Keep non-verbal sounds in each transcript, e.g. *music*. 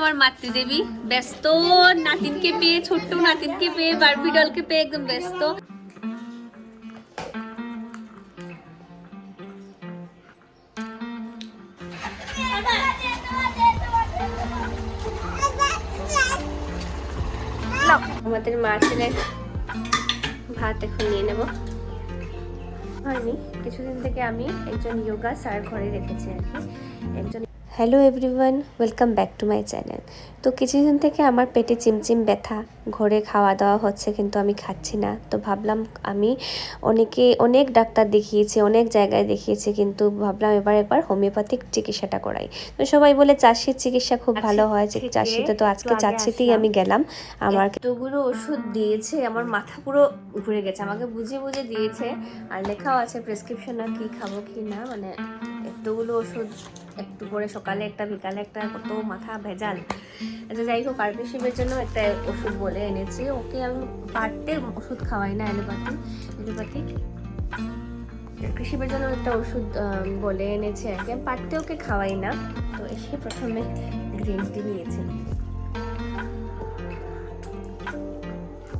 আমার মাতৃদেবী। ব্যস্ত, নাতিনকে পেয়ে, ছোট্ট নাতিনকে পেয়ে, বারবি ডলকে পেয়ে একদম ব্যস্ত। আমাদের মা ছেলে ভাত এখন নিয়ে নেব। হয়নি, কিছুদিন থেকে আমি একজন যোগা স্যার ঘরে রেখেছি আর কি। একজন hello everyone welcome back to my channel তো কিছুদিন থেকে আমার পেটে চিমচিম ব্যথা ঘরে খাওয়া দাওয়া হচ্ছে কিন্তু আমি খাচ্ছি না। তো ভাবলাম আমি অনেকে অনেক ডাক্তার দেখিয়েছি অনেক জায়গায় দেখিয়েছি কিন্তু ভাবলাম এবার একবার হোমিওপ্যাথিক চিকিৎসাটা করাই। তো সবাই বলে চাষির চিকিৎসা খুব ভালো হয় যে চাষিতে তো আজকে চাষিতেই আমি গেলাম। আমার এতগুলো ওষুধ দিয়েছে আমার মাথা পুরো ঘুরে গেছে। আমাকে বুঝে বুঝে দিয়েছে আর লেখাও আছে প্রেসক্রিপশন আর কি খাব কি না মানে এতগুলো ওষুধ, একটু করে সকালে একটা, বিকালে একটা, কত মাথা ভেজাল। আচ্ছা যাই হোক আর্টিসিপের জন্য একটা ওষুধ বলে এনেছি। ওকে আমি পারতে ওষুধ খাওয়াই না, অ্যালোপ্যাথি অ্যালোপ্যাথি। কৃষিপের জন্য একটা ওষুধ বলে এনেছে আর কি পারতে ওকে খাওয়াই না, তো এসে প্রথমে গ্রিন টি নিয়েছি।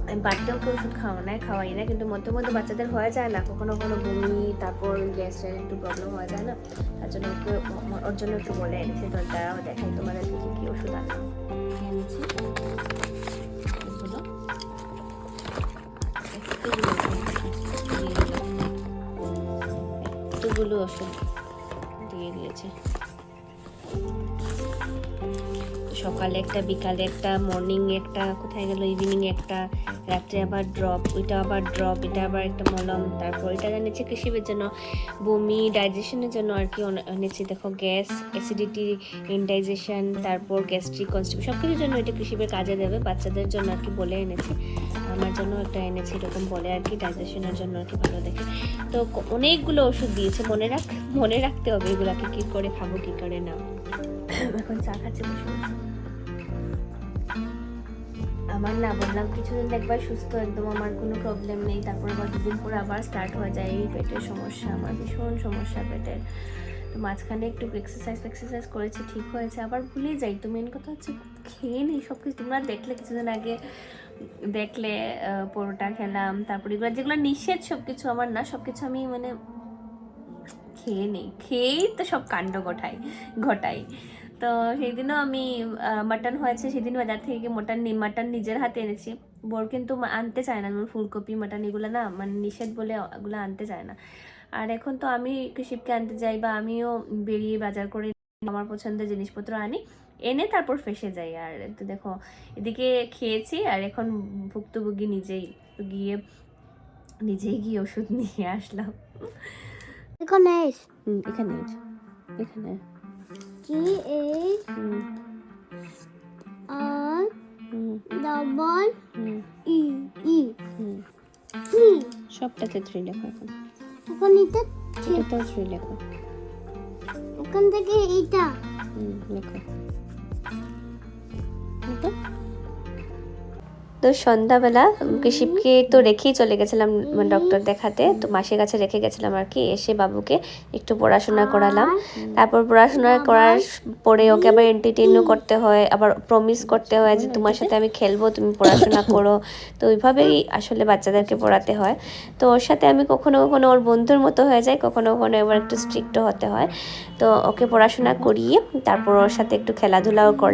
আমি বাড়িতে ওকে ওষুধ খাওয়া না খাওয়াই না কিন্তু মধ্যে মধ্যে বাচ্চাদের হয়ে যায় না, কখনো কখনো বমি, তারপর গ্যাসের একটু প্রবলেম হয়ে যায় না, তার জন্য ও- ওর জন্য একটু বলে এনেছি তারাও দেখাই তোমাদেরকে কি কি ওষুধ আনলাম এগুলো। এতগুলো ওষুধ। দিয়ে দিয়েছে। সকালে একটা, বিকালে একটা মর্নিং একটা, কোথায় গেল ইভিনিং একটা, রাত্রে আবার ড্রপ ওইটা আবার ড্রপ এটা আবার একটা মলম, তারপর এটা এনেছি কৃষিবের জন্য, বমি ডাইজেশনের জন্য আর কি এনেছি, দেখো গ্যাস অ্যাসিডিটি ইনডাইজেশন তারপর গ্যাস্ট্রিক কনস্টিপেশন সব কিছুর জন্য এটা কৃষিবের কাজে দেবে, বাচ্চাদের জন্য আর কি বলে এনেছি, আমার জন্য একটা এনেছি, এরকম বলে আর কি ডাইজেশনের জন্য আর কি ভালো দেখে। তো অনেকগুলো ওষুধ দিয়েছে, মনে রাখ, মনে রাখতে হবে এগুলাকে, কি করে খাব, কি করে না। *coughs* এখন চা খাচ্ছে বসে। আমার না বললাম কিছুদিন একবার সুস্থ, একদম আমার কোনো প্রবলেম নেই। তারপর আবার দুদিন পরে আবার স্টার্ট হয়ে যায় এই পেটের সমস্যা, আমার ভীষণ সমস্যা পেটের। তো মাঝখানে একটু এক্সারসাইজ এক্সারসাইজ করেছি, ঠিক হয়েছে। আবার ভুলে যাই, তো মেন কথা হচ্ছে খেয়ে নিই সব কিছু তোমরা দেখলে কিছুদিন আগে, দেখলে পরোটা খেলাম, তারপরে এগুলো যেগুলো নিষেধ সব কিছু আমার না সব কিছু আমি মানে খেয়ে নিই। খেয়েই তো সব কাণ্ড ঘটাই ঘটাই। তো সেই দিনও আমি মাটন হয়েছে, সেদিন বাজার থেকে মটন মাটন নিজের হাতে এনেছি। বোর কিন্তু আনতে চায় না ফুলকপি মাটন এগুলো না মানে নিষেধ বলে ওগুলো আনতে চায় না। আর এখন তো আমি কৃষিপকে আনতে যাই বা আমিও বেরিয়ে বাজার করে আমার পছন্দের জিনিসপত্র আনি, এনে তারপর ফেসে যাই। আর তো দেখো, এদিকে খেয়েছি, আর এখন ভুক্তভোগী নিজেই। গিয়ে নিজেই গিয়ে ওষুধ নিয়ে আসলাম। এখানে এখানে এখানে। কি হুম, আর ডবল ই ই। থ্রি সবটাতে থ্রি লেখো এখন। এখন এটা এটাতেও থ্রি লেখো। ওখান থেকে এটা লেখো। লেখো। তো সন্ধ্যাবেলা কৃষিপকে তো রেখেই চলে গেছিলাম ডক্টর দেখাতে। তো মাসির কাছে রেখে গেছিলাম আর কি, এসে বাবুকে একটু পড়াশোনা করালাম। তারপর পড়াশোনা করার পরে ওকে আবার এন্টারটেইনও করতে হয়, আবার প্রমিস করতে হয় যে তোমার সাথে আমি খেলব, তুমি পড়াশোনা করো। তো ওইভাবেই আসলে বাচ্চাদেরকে পড়াতে হয়। তো ওর সাথে আমি কখনো কখনো ওর বন্ধুর মতো হয়ে যায় কখনো কখনো এবার একটু স্ট্রিক্টও হতে হয়। তো ওকে পড়াশোনা করিয়ে তারপর ওর সাথে একটু খেলাধুলাও কর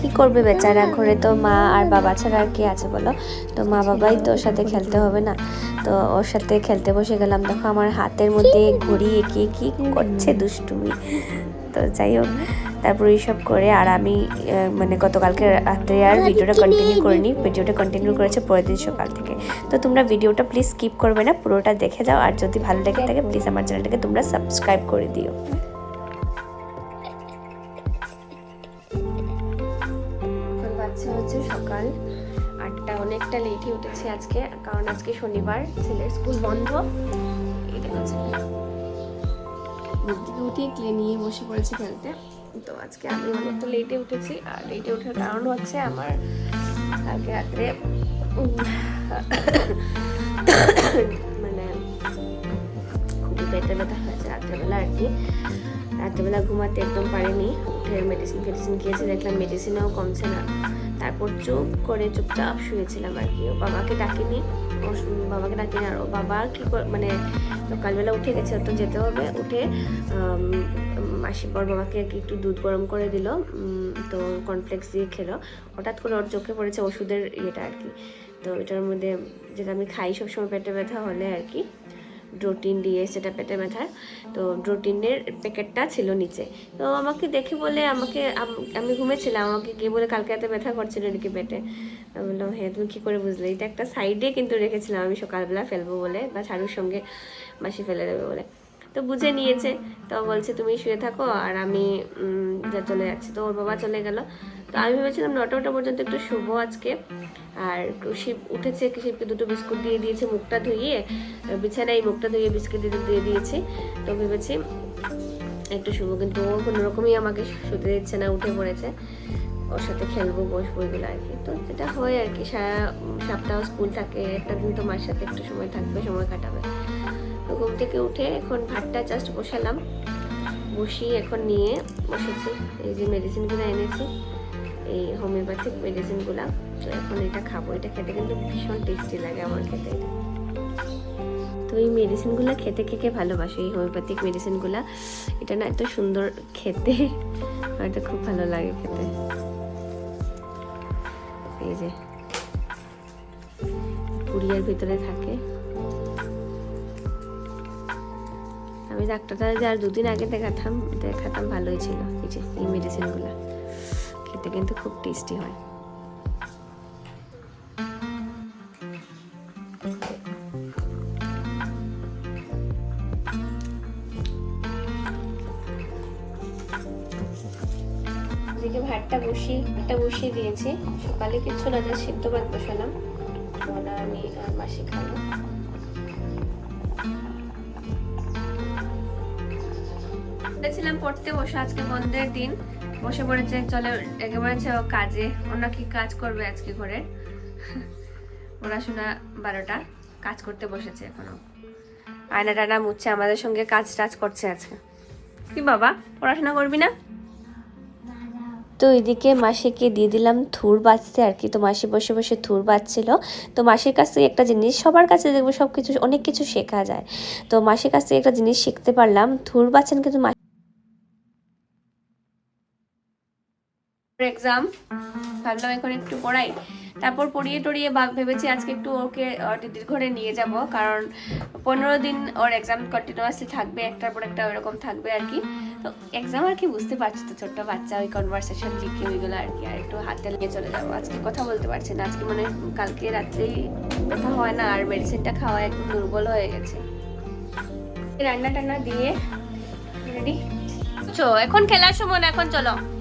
কি করবে বেচারা? ঘরে তো মা আর বাবা ছাড়া আর কি আছে বলো? তো মা বাবাই তো ওর সাথে খেলতে হবে না। তো ওর সাথে খেলতে বসে গেলাম। দেখো আমার হাতের মধ্যে ঘড়ি এঁকে কি করছে দুষ্টুমি। তো যাই হোক, তারপর এইসব করে আর আমি মানে গতকালকে রাত্রে আর ভিডিওটা কন্টিনিউ করিনি। ভিডিওটা কন্টিনিউ করেছে পরের দিন সকাল থেকে। তো তোমরা ভিডিওটা প্লিজ স্কিপ করবে না, পুরোটা দেখে যাও। আর যদি ভালো লেগে থাকে প্লিজ আমার চ্যানেলটাকে তোমরা সাবস্ক্রাইব করে দিও। বাচ্চা হচ্ছে সকাল আটটা, অনেকটা লেটই উঠেছে আজকে, কারণ আজকে শনিবার, ছেলের স্কুল বন্ধ। এই দেখো ছেলে উঠিয়ে ক্লে নিয়ে বসে পড়েছি খেলতে। তো আজকে আমি অনেকটা লেটে উঠেছি, আর লেটে ওঠার কারণ হচ্ছে আমার কালকে রাত্রে মানে খুবই পেটে ব্যথা হয়েছে রাত্রেবেলা আর কি। রাত্রেবেলা ঘুমাতে একদম পারিনি, উঠে মেডিসিন ফেডিসিন খেয়েছি, দেখলাম মেডিসিনেও কমছে না। তারপর চুপ করে চুপচাপ শুয়েছিলাম আর কি। ও বাবাকে ডাকিনি। বাবাকে ডাকিনি আর ও বাবা কি মানে সকালবেলা উঠে গেছে তো যেতে হবে। উঠে মাসি পর বাবাকে একটু দুধ গরম করে দিল। তো কর্নফ্লেক্স দিয়ে খেলো। হঠাৎ করে ওর চোখে পড়েছে ওষুধের ইয়েটা আর কি। তো এটার মধ্যে যেটা আমি খাই সবসময় পেটে ব্যথা হলে আর কি। ড্রোটিন দিয়ে সেটা পেটে ব্যথার। তো ড্রোটিনের প্যাকেটটা ছিল নিচে। তো আমাকে দেখে বলে আমাকে আমি ঘুমেছিলাম, আমাকে গিয়ে বলে কালকে এত ব্যথা করছিল নাকি পেটে। বললাম হ্যাঁ তুমি কী করে বুঝলে? এটা একটা সাইডে কিন্তু রেখেছিলাম আমি সকালবেলা ফেলব বলে বা ছাড়ুর সঙ্গে মাসি ফেলে দেবে বলে। তো বুঝে নিয়েছে। তো বলছে, তুমি শুয়ে থাকো আর আমি যা চলে যাচ্ছি। তো ওর বাবা চলে গেল। তো আমি ভেবেছিলাম নটা ওটা পর্যন্ত একটু শুভ আজকে। আর শিব উঠেছে, শিবকে দুটো বিস্কুট দিয়ে দিয়েছে, মুখটা ধুইয়ে বিছানায় মুখটা ধুয়ে, বিস্কুট দিয়ে দিয়ে দিয়েছি। তো ভেবেছি একটু শুভ কিন্তু ও কোনো রকমই আমাকে শুতে দিচ্ছে না, উঠে পড়েছে। ওর সাথে খেলব, বসবো এগুলো আর কি। তো যেটা হয় আর কি, সারা সপ্তাহ স্কুল থাকে, একটা দিন তোমার সাথে একটু সময় থাকবে, সময় কাটাবে। তো ঘুম থেকে উঠে এখন ভাতটা জাস্ট বসালাম। বসিয়ে এখন নিয়ে বসেছি। এই যে মেডিসিনগুলো এনেছি, এই হোমিওপ্যাথিক মেডিসিনগুলো তো এখন এটা খাব। এটা খেতে কিন্তু ভীষণ টেস্টি লাগে আমার খেতে। এটা তো এই মেডিসিনগুলো খেতে কে কে ভালোবাসে? এই হোমিওপ্যাথিক মেডিসিনগুলো এটা না এত সুন্দর খেতে। আর এটা খুব ভালো লাগে খেতে। এই যে পুরিয়ার ভিতরে থাকে। আমি ডাক্তারটা যে আর দুদিন আগে দেখাতাম দেখাতাম ভালোই ছিল, এই যে এই মেডিসিনগুলো খেতে কিন্তু খুব টেস্টি হয়। ভাতটা বসিয়ে ভাতটা বসিয়ে দিয়েছি। সকালে কিছু না just সিদ্ধ ভাত বসালাম। আমি আর মাসি খাব। পড়তে বসে আজকে বন্ধের দিন। বসে পড়েছে, চলে একেবারে ও কাজে। ওরা কি কাজ করবে আজকে ঘরে? পড়াশোনা বারোটা, কাজ করতে বসেছে এখনও। আয়না টানা মুচ্ছে, আমাদের সঙ্গে কাজ টাজ করছে আজকে। কি বাবা, পড়াশোনা করবি না? তো এদিকে মাসিকে দিয়ে দিলাম থুর বাজতে আর কি। তো মাসি বসে বসে থুর বাজছিল। তো মাসির কাছ থেকে একটা জিনিস, সবার কাছে দেখব সব কিছু অনেক কিছু শেখা যায়। তো মাসির কাছ থেকে একটা জিনিস শিখতে পারলাম। থুর বাচ্ছেন কিন্তু এক্সাম ভাবলাম এখন একটু পড়াই। তারপর পড়িয়ে টড়িয়ে ভাব- ভেবেছি আজকে একটু ওকে দিদির ঘরে নিয়ে যাব। কারণ পনেরো দিন ওর এক্সাম কন্টিনিউয়াসলি থাকবে একটার পর একটা ওরকম থাকবে আর কি। তো এক্সাম আর কি বুঝতে পারছি তো ছোট্ট বাচ্চা ওই কনভারসেশন লিখে ওইগুলো আর কি। আর একটু হাতে নিয়ে চলে যাব। আজকে কথা বলতে পারছি না। আজকে মানে কালকে রাত্রেই কথা হয় না আর মেডিসিনটা খাওয়া একদম দুর্বল হয়ে গেছে। রান্না টান্না দিয়ে রেডি চো এখন খেলার সময় না, এখন চলো।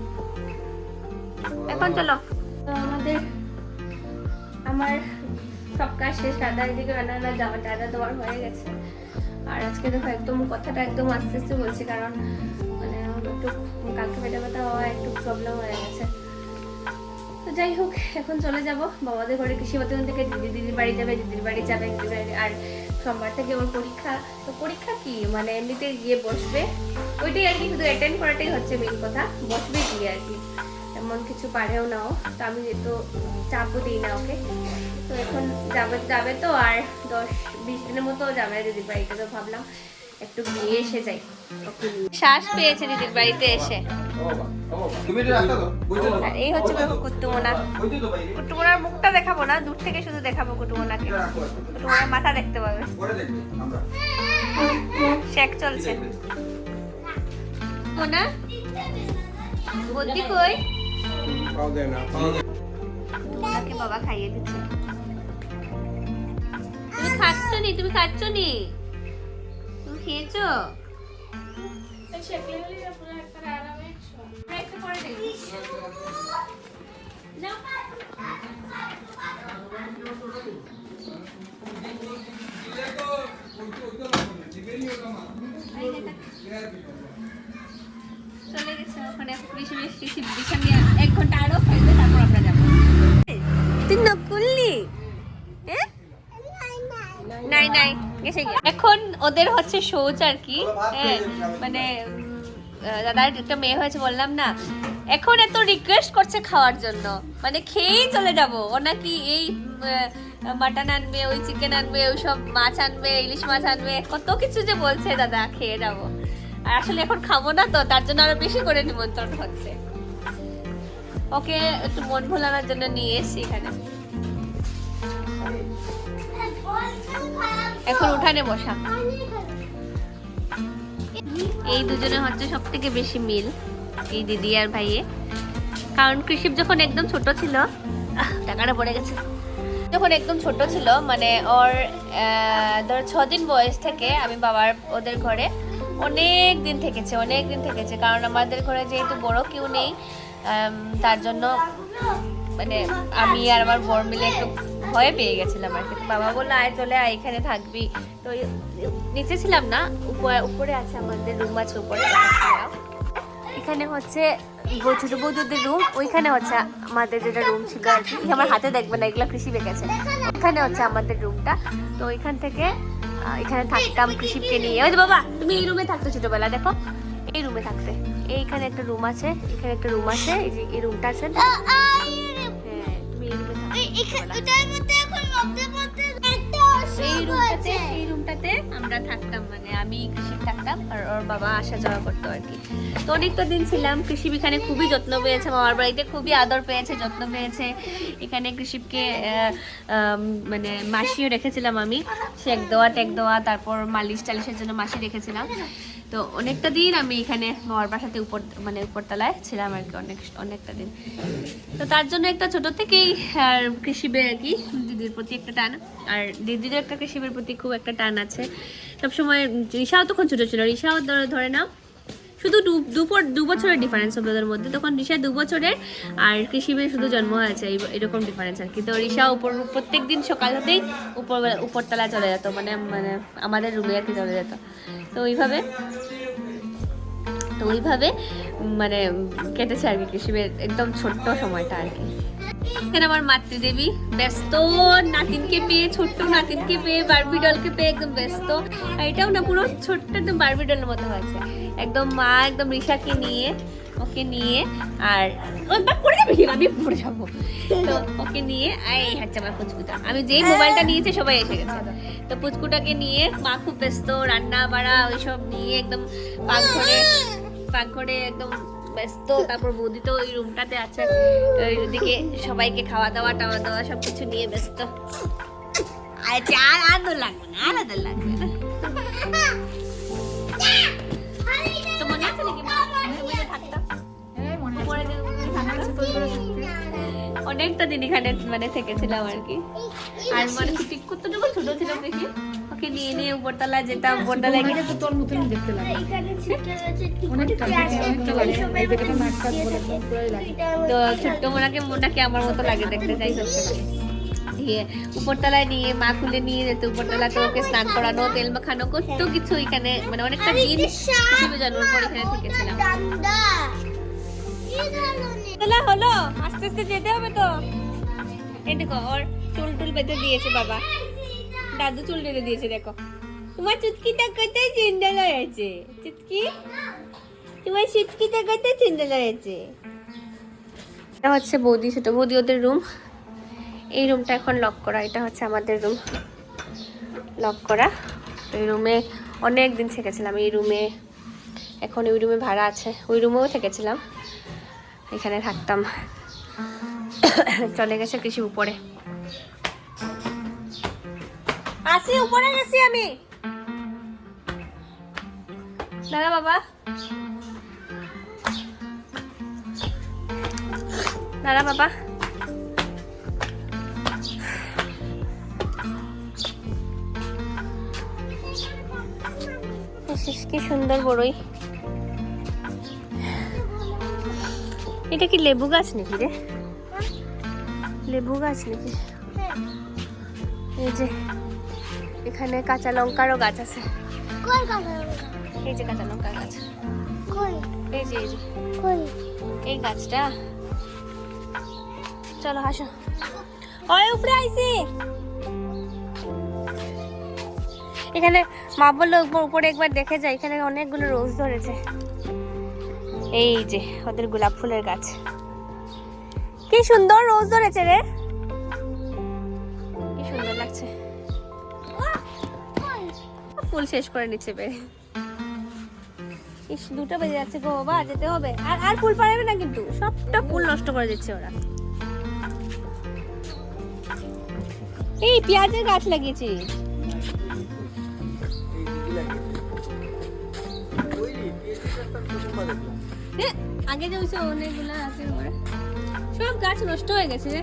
এখন চলো। আমাদের, আমার সব কাজ শেষ, দাদা এদিকে রান্না রান্না যাওয়া টাদা দেওয়ার হয়ে গেছে। আর আজকে দেখো একদম কথাটা একদম আস্তে আস্তে বলছি, কারণ মানে একটু কালকে পেটে ব্যথা হওয়া একটু প্রবলেম হয়ে গেছে। তো যাই হোক, এখন চলে যাব বাবাদের ঘরে কৃষি বাতন থেকে দিদি, দিদির বাড়ি যাবে, দিদির বাড়ি যাবে দিদির বাড়ি আর সোমবার থেকে ওর পরীক্ষা, তো পরীক্ষা কি? মানে এমনিতে গিয়ে বসবে। ওইটাই আর কি, শুধু অ্যাটেন্ড করাটাই হচ্ছে মেন কথা, বসবে গিয়ে আর কি। এমন কিছু পারেও নাও, তো আমি যেহেতু চাপও দিই না ওকে, তো এখন যাবে যাবে তো আর দশ, বিশ দিনের মতো যাবে দিদির বাড়িতে, তো ভাবলাম একটু গিয়ে এসে যাই শ্বাস পেয়েছে দিদির বাড়িতে এসে। এই হচ্ছে বাইরে কুটুমোনার মুখটা দেখাবো না, দূর থেকে শুধু দেখাবো কুটুমোনাকে। কুটুমোনার মাথা দেখতে পাবে। শেক চলছে। মোনা বুদ্ধি কই? পাও দেয় না পাও দেয় তোমাকে বাবা খাইয়ে দিচ্ছে। তুমি খাচ্ছ নি তুমি খাচ্ছ নি তুমি খেয়েছো। নাও। চলে গেছে ওখানে কৃষি বেশ কৃষি নিয়ে এক ঘণ্টা আরও খেলবে তারপর আমরা যাব। তুই নকুললি হ্যাঁ? নাই নাই এখন ওদের হচ্ছে শৌচ আর কি হ্যাঁ মানে দাদার একটা মেয়ে হয়েছে বললাম না এখন এত রিকোয়েস্ট করছে খাওয়ার জন্য মানে খেয়েই চলে যাব। ও নাকি এই মাটন আনবে ওই চিকেন আনবে ওই সব মাছ আনবে ইলিশ মাছ আনবে কত কিছু যে বলছে দাদা খেয়ে যাব। আসলে এখন খাব না তো, তার জন্য আরও বেশি করে নিমন্ত্রণ হচ্ছে। ওকে একটু মন ভোলানোর জন্য নিয়ে এসছি এখানে। এখন উঠানে বসা। এই দুজনে হচ্ছে সব থেকে বেশি মিল, এই দিদি আর ভাইয়ে। কারণ কৃষিপ যখন একদম ছোট ছিল, টাকাটা পড়ে গেছে। যখন একদম ছোট ছিল মানে ওর ধর ছ দিন বয়স থেকে আমি বাবার, ওদের ঘরে অনেক দিন থেকেছে, অনেক দিন থেকেছে। কারণ আমাদের ঘরে যেহেতু বড় কেউ নেই তার জন্য মানে আমি আর আমার বর মিলে একটু ভয় পেয়ে গেছিলাম আর কি। বাবা বলল, আয় চলে, আয়, এখানে থাকবি। তো নিচে ছিলাম না, উপরে উপরে আছে আমাদের রুম, আছে উপরে। এখানে হচ্ছে ছোট বৌদিদের রুম, ওইখানে হচ্ছে আমাদের যেটা রুম ছিল আর কি। আমার হাতে দেখবে না, এগুলো কৃষি বেঁকেছে এখানে হচ্ছে আমাদের রুমটা। তো ওইখান থেকে এখানে থাকতাম কৃষিকে নিয়ে। ওই বাবা তুমি এই রুমে থাকতো ছোটবেলা দেখো। এই রুমে থাকতে। এইখানে একটা রুম আছে এখানে একটা রুম আছে এই যে এই রুমটা আছে না? হ্যাঁ তুমি এই রুমে থাকতো এই রুমটাতে এই রুমটাতে আমরা থাকতাম মানে। আমি কৃষি থাকতাম আর ওর বাবা আসা যাওয়া করতো আর কি। তো অনেকটা দিন ছিলাম কৃষি এখানে খুবই যত্ন পেয়েছে, মামার বাড়িতে খুবই আদর পেয়েছে, যত্ন পেয়েছে। এখানে কৃষিপকে মানে মাসিও রেখেছিলাম আমি। শেক দেওয়া টেক দেওয়া তারপর মালিশ টালিশের জন্য মাসি রেখেছিলাম। তো অনেকটা দিন আমি এখানে মামার বাসাতে উপর মানে উপরতলায় ছিলাম আর কি, অনেক, অনেকটা দিন। তো তার জন্য একটা ছোট থেকেই, আর কৃষিবে আর কি, দিদির প্রতি একটা টান। আর দিদিরও একটা কৃষিবের প্রতি খুব একটা টান আছে। সবসময় রিসাও তখন ছোট ছিল রিসাও ধরে- নাও, শুধু দুপুর দু বছরের ডিফারেন্স হবে ওদের মধ্যে। তখন ঋষা দু বছরের আর কৃষিবের শুধু জন্ম হয়েছে এরকম ডিফারেন্স আর কি। তো রিসা উপর, প্রত্যেক দিন সকাল হতেই উপর উপরতলা চলে যেত মানে মানে আমাদের রুমে আর কি চলে যেত। তো ওইভাবে তো ওইভাবে মানে কেটেছে আর কি কৃষিবের একদম ছোট্ট সময়টা আর কি। এখানে আমার মাতৃদেবী ব্যস্ত, নাতিনকে পেয়ে, ছোট্ট নাতিনকে পেয়ে বারবি ডলকে পেয়ে একদম ব্যস্ত। আর এটাও না, পুরো ছোট্ট একদম বারবি ডলের মতো হয়েছে। একদম মা, একদম রিসাকে নিয়ে, ওকে নিয়ে, আর পড়ে যাবে আমি পড়ে যাব। তো ওকে নিয়ে, এই হচ্ছে আমার পুচকুটা। আমি যেই মোবাইলটা নিয়েছি, সবাই এসে গেছে। তো পুচকুটাকে নিয়ে মা খুব ব্যস্ত রান্না বাড়া ওইসব নিয়ে একদম পাকঘরে পাকঘরে একদম ব্যস্ত, তারপর বৌদি তো ওই রুমটাতে আছে। ওই ওইদিকে সবাইকে খাওয়া দাওয়া, টাওয়া দাওয়া সব কিছু নিয়ে ব্যস্ত। আচ্ছা আর দোল লাগবে না, আর লাগবে। অনেকটা দিন এখানে মানে থেকেছিলাম আর কি। আর মানে ঠিক কতটুকু ছোট ছিল দেখি ওকে নিয়ে নিয়ে উপরতলা যেতাম উপরতলায় গিয়ে তো তোর মতনই দেখতে লাগে। লাগে। তো ছোট্ট মোনাকে মোনাকে আমার মতো লাগে দেখতে চাই সবসময় দিয়ে উপরতলায় নিয়ে মা খুলে নিয়ে যেত উপরতলা তো ওকে স্নান করানো তেল মাখানো কত কিছু এখানে মানে অনেকটা দিন হিসেবে জন্মের পর এখানে থেকেছিলাম। হলো? আস্তে আস্তে যেতে হবে তো। এই দেখো ওর চুল টুল বেঁধে দিয়েছে বাবা। দাদু চুল বেঁধে দিয়েছে, দেখো। তোমার চুটকিটা কত সুন্দর হয়েছে? চুটকি? তোমার চুটকিটা কত সুন্দর হয়েছে? এটা হচ্ছে বৌদি ছোট বৌদি ওদের রুম এই রুমটা এখন লক করা, এটা হচ্ছে আমাদের রুম লক করা। এই রুমে অনেক দিন থেকেছিলাম, এই রুমে এখন ওই রুমে ভাড়া আছে। ওই রুমেও থেকেছিলাম। এখানে থাকতাম। *coughs* চলে গেছে কৃষি উপরে। আসি উপরে গেছি আমি। দাদা, বাবা। দাদা, বাবা। কি সুন্দর বড়ই। এটা কি লেবু গাছ নাকি রে? লেবু গাছ নাকি? এই যে। এখানে কাঁচা লঙ্কারও গাছ আছে। এই যে কাঁচা লঙ্কার গাছ। এই যে এই যে। এই গাছটা। চলো হাসো। ওই উপরে আইছি। এখানে মা বলল উপরে একবার দেখে যায় এখানে অনেকগুলো রোজ ধরেছে। এই যে ওদের গোলাপ ফুলের গাছ। কি সুন্দর রোজ ধরেছে রে। ফুল শেষ করে নিচ্ছে বে। ইস, দুটো বেজে যাচ্ছে গো বাবা, যেতে হবে। আর আর ফুল পারবে না কিন্তু, সবটা ফুল নষ্ট করে দিচ্ছে ওরা। এই পেঁয়াজের গাছ লাগিয়েছি। আগে যে ওইসব অনেকগুলো আছে ওরা সব গাছ নষ্ট হয়ে গেছে। রে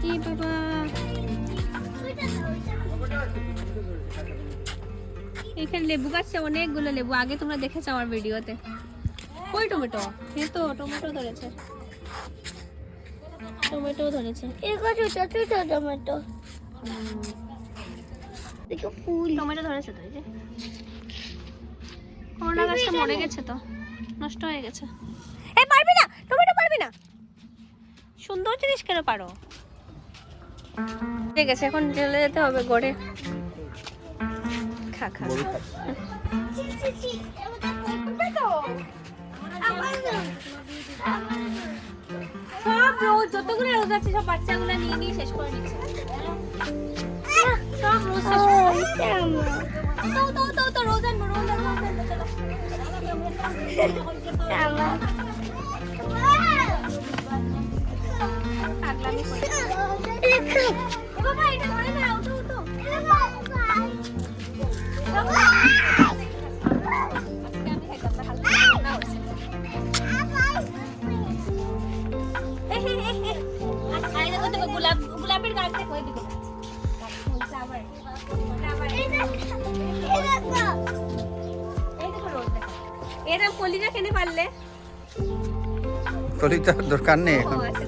কি বাবা? এখানে লেবু গাছে অনেকগুলো লেবু। আগে তোমরা দেখেছ আমার ভিডিওতে। কই টমেটো। এ তো টমেটো ধরেছে। টমেটো ধরেছে। এগো ছোট ছোট টমেটো। দেখো ফুল। টমেটো ধরেছে তো এই যে। করলা গাছটা মরে গেছে তো। নষ্ট হয়ে গেছে। এ পারবি না! টমেটো পারবি না! সুন্দর জিনিস কেন পারো? ঠিক আছে এখন চলে যেতে হবে গড়ে। খা সব রোজ যতগুলো রোজ আছে সব বাচ্চাগুলো নিয়ে নিয়ে শেষ করে নিচ্ছে। সব রোজ শেষ তো তো তো তো রোজ আনব রোজ আনব, চলো। এরকম কলিটা কেনে পারলে। কলির দরকার নেই এখন। আচ্ছা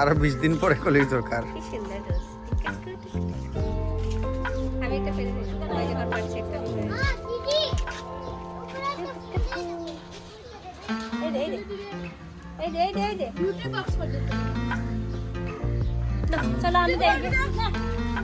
আরও বিশ দিন পরে কলির দরকার। কি সুন্দর রোজ আমি এটা ফেলে দিই পারছি একটা। এই দে এই দে। এই দে এই দে এই চলো আমি দেখব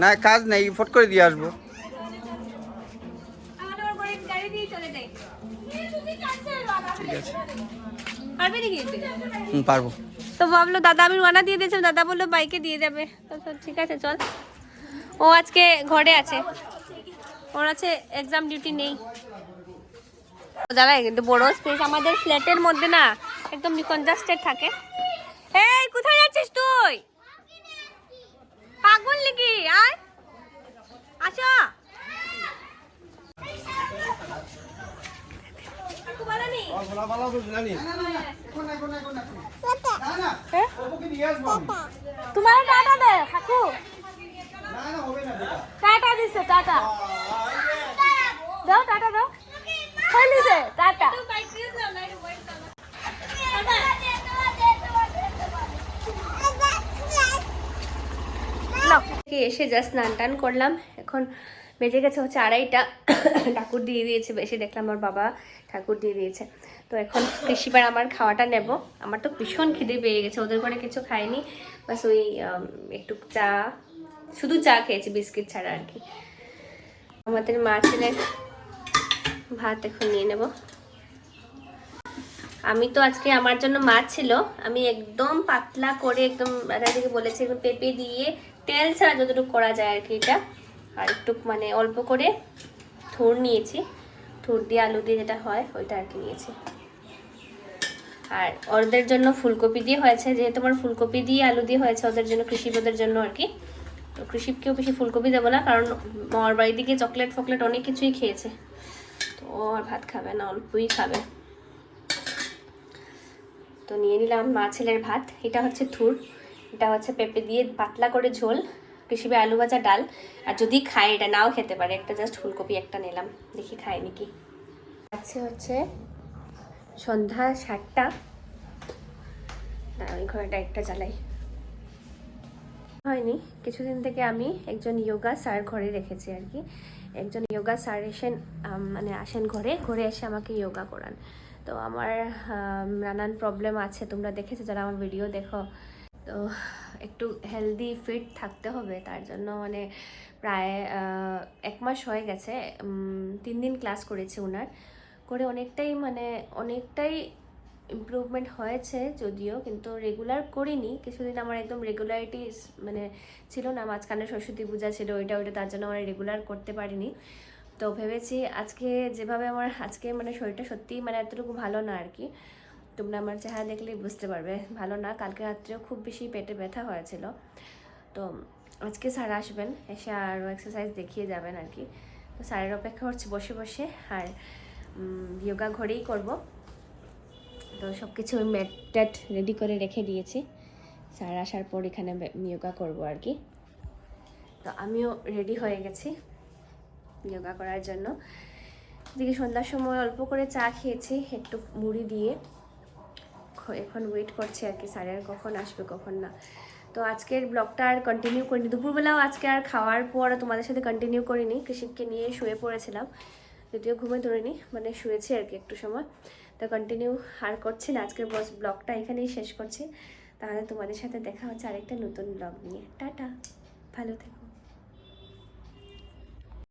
না কাজ নেই ফট করে দিয়ে আসব। আমাদের ওর বাড়ির গাড়ি দিয়ে চলে যাই। ঠিক আছে। পারবে তো ভাবলো দাদা আমি রানা দিয়ে দিয়েছিলাম দাদা বলল বাইকে দিয়ে যাবে। ঠিক আছে চল। ও আজকে ঘরে আছে। ওর আছে এক্সাম ডিউটি নেই। কিন্তু বড় স্পেস আমাদের ফ্ল্যাটের মধ্যে না একদম কনজাস্টেড থাকে। এই কোথায় যাচ্ছিস পাগল নাকি আয় আচ্ছা হ্যাঁ তোমার টাটা দে কাকু টাটা দিছে টাটা দাও টাটা দাও টাটা এসে জাস্ট স্নান টান করলাম। এখন বেজে গেছে হচ্ছে আড়াইটা। *coughs* ঠাকুর দিয়ে দিয়েছে বেশি দেখলাম আমার বাবা ঠাকুর দিয়ে দিয়েছে। তো এখন কৃষিবার আমার খাওয়াটা নেব। আমার তো ভীষণ খিদে পেয়ে গেছে, ওদের করে কিছু খাইনি। বাস ওই একটু চা, শুধু চা খেয়েছি, বিস্কিট ছাড়া আর কি। আমাদের মা ছেলের ভাত এখন নিয়ে নেব। আমি তো আজকে আমার জন্য মাছ ছিল। আমি একদম পাতলা করে একদম দাদাদিকে বলেছি, একদম পেঁপে দিয়ে তেল ছাড়া যতটুকু করা যায় আর কি এটা। আর একটু মানে অল্প করে থুর নিয়েছি। থুর দিয়ে আলু দিয়ে যেটা হয়, ওইটা আর কি নিয়েছি। আর ওদের জন্য ফুলকপি দিয়ে হয়েছে, যেহেতু আমার ফুলকপি দিয়ে আলু দিয়ে হয়েছে, ওদের জন্য কৃষিবোদের জন্য আর কি। তো কৃষিপকেও বেশি ফুলকপি দেবো না, কারণ মামার বাড়ি দিকে চকলেট ফকলেট অনেক কিছুই খেয়েছে। তো ও আর ভাত খাবে না, অল্পই খাবে। তো নিয়ে নিলাম মা ছেলের ভাত, এটা হচ্ছে থুর। এটা হচ্ছে পেঁপে দিয়ে পাতলা করে ঝোল কৃষিবে আলু ভাজা, ডাল। আর যদি খায়, এটা নাও খেতে পারে। একটা জাস্ট ফুলকপি একটা নিলাম। দেখি খায় নাকি। আছে হচ্ছে সন্ধ্যা সাতটা। ওই ঘরেটা একটা জ্বালাই। হয়নি। কিছুদিন থেকে আমি একজন ইয়োগা স্যার ঘরে রেখেছি আর কি। একজন ইয়োগা স্যার এসেন মানে আসেন ঘরে। ঘরে এসে আমাকে ইয়োগা করান। তো আমার নানান প্রবলেম আছে। তোমরা দেখেছ, যারা আমার ভিডিও দেখো। তো একটু হেলদি ফিট থাকতে হবে। তার জন্য মানে প্রায় এক মাস হয়ে গেছে। তিন দিন ক্লাস করেছি ওনার। করে অনেকটাই মানে অনেকটাই ইমপ্রুভমেন্ট হয়েছে যদিও, কিন্তু রেগুলার করিনি। কিছুদিন আমার একদম রেগুলারিটি মানে ছিল না। মাঝখানে সরস্বতী পূজা ছিল, ওইটা ওইটা, তার জন্য আমার রেগুলার করতে পারিনি। তো ভেবেছি আজকে যেভাবে আমার, আজকে মানে শরীরটা সত্যিই মানে এতটুকু ভালো না আর কি। তোমরা আমার চেহারা দেখলেই বুঝতে পারবে। ভালো না, কালকে রাত্রেও খুব বেশি পেটে ব্যথা হয়েছিল। তো আজকে স্যার আসবেন, এসে আরও এক্সারসাইজ দেখিয়ে যাবেন আর কি। তো স্যারের অপেক্ষা করছি বসে বসে আর যোগা ঘরেই করব। তো সব কিছু ম্যাট রেডি করে রেখে দিয়েছি। স্যার আসার পর এখানে যোগা করব আর কি। তো আমিও রেডি হয়ে গেছি যোগা করার জন্য। এদিকে সন্ধ্যার সময় অল্প করে চা খেয়েছি, একটু মুড়ি দিয়ে। এখন ওয়েট করছে আর কি স্যারের কখন আসবে, কখন না। তো আজকের ব্লগটা আর কন্টিনিউ করিনি। দুপুরবেলাও আজকে আর খাওয়ার পর তোমাদের সাথে কন্টিনিউ করিনি। কৃষিককে নিয়ে শুয়ে পড়েছিলাম। যদিও ঘুমে ধরিনি মানে শুয়েছি আর কি একটু সময়। তো কন্টিনিউ আর করছি না। আজকের বস ব্লগটা এখানেই শেষ করছি। তাহলে তোমাদের সাথে দেখা হচ্ছে আরেকটা নতুন ব্লগ নিয়ে। টাটা। ভালো থেকো।